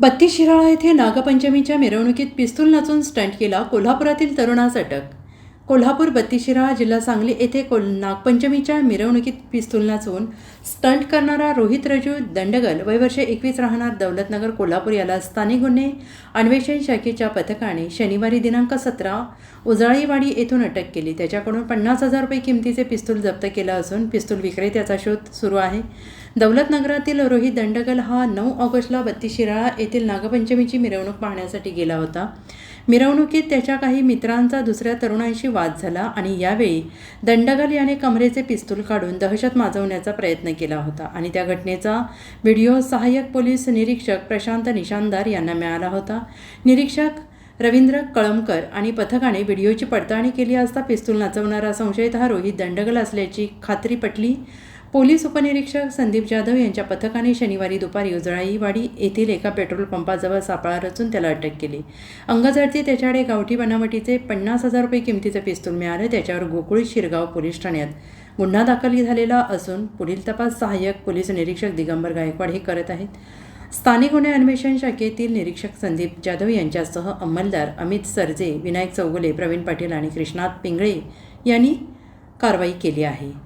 बत्तीस शिराळा येथे नागपंचमीच्या मिरवणुकीत पिस्तूल नाचून स्टंट केला कोल्हापुरातील तरुणास अटक. कोल्हापूर बत्तीशिराळा जिल्हा सांगली येथे कोल नागपंचमीच्या मिरवणुकीत पिस्तूल नाचवून स्टंट करणारा रोहित रजू दंडगल वयवर्ष एकवीस राहणार दौलतनगर कोल्हापूर याला स्थानिक गुन्हे अन्वेषण शाखेच्या पथकाने शनिवारी दिनांक सतरा उजाळीवाडी येथून अटक केली. त्याच्याकडून पन्नास हजार रुपये किमतीचे पिस्तूल जप्त केलं असून पिस्तूल विक्रेत्याचा शोध सुरू आहे. दौलतनगरातील रोहित दंडगल हा नऊ ऑगस्टला बत्तीस शिराळा येथील नागपंचमीची मिरवणूक पाहण्यासाठी गेला होता. मिरवणुकीत त्याच्या काही मित्रांचा दुसऱ्या तरुणांशी वाद झाला आणि यावेळी दंडगल याने कमरेचे पिस्तूल काढून दहशत माजवण्याचा प्रयत्न केला होता आणि त्या घटनेचा व्हिडिओ सहाय्यक पोलीस निरीक्षक प्रशांत निशानदार यांना मिळाला होता. निरीक्षक रवींद्र कळमकर आणि पथकाने व्हिडिओची पडताळणी केली असता पिस्तूल नाचवणारा संशयित हा रोहित दंडगल असल्याची खात्री पटली. पोलीस उपनिरीक्षक संदीप जाधव यांच्या पथकाने शनिवारी दुपारी उजळाईवाडी येथील एका पेट्रोल पंपाजवळ सापळा रचून त्याला अटक केली. अंगझडती त्याच्याकडे गावठी बनावटीचे पन्नास हजार रुपये किमतीचं पिस्तूल मिळालं त्याच्यावर गोकुळी शिरगाव पोलीस ठाण्यात गुन्हा दाखल झालेला असून पुढील तपास सहाय्यक पोलीस निरीक्षक दिगंबर गायकवाड हे करत आहेत. स्थानिक गुन्हे अन्वेषण शाखेतील निरीक्षक संदीप जाधव यांच्यासह अंमलदार अमित सरजे विनायक चौगुले प्रवीण पाटील आणि कृष्णात पिंगळे यांनी कारवाई केली आहे.